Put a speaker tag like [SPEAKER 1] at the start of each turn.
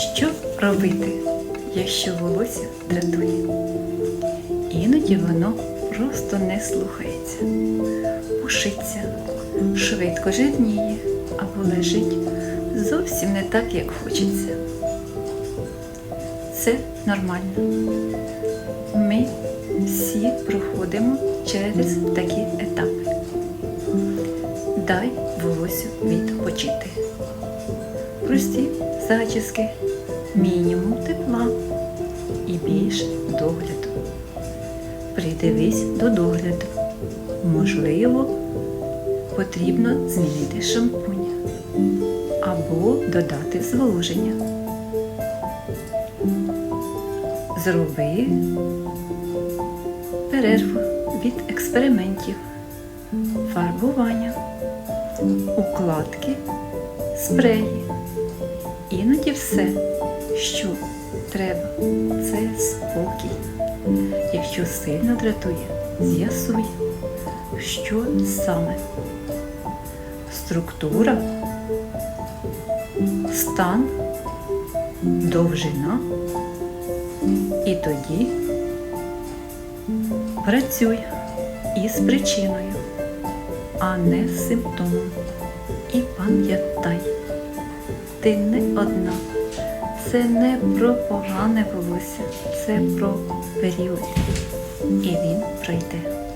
[SPEAKER 1] Що робити, якщо волосся дратує? Іноді воно просто не слухається, пушиться, швидко жирніє або лежить зовсім не так, як хочеться. Це нормально. Ми всі проходимо через такі етапи. Дай волосю відпочити. Прості зачіски, мінімум тепла і більше догляду. Придивись до догляду. Можливо, потрібно змінити шампунь або додати зволоження. Зроби перерву від експериментів, фарбування, укладки, спреї. Іноді все, що треба, це спокій. Якщо сильно дратує, з'ясуй, що саме. Структура, стан, довжина. І тоді працюй із причиною, а не з симптомом. І пам'ятай, ти не одна. Це не про погане волосся, це про період. І він пройде.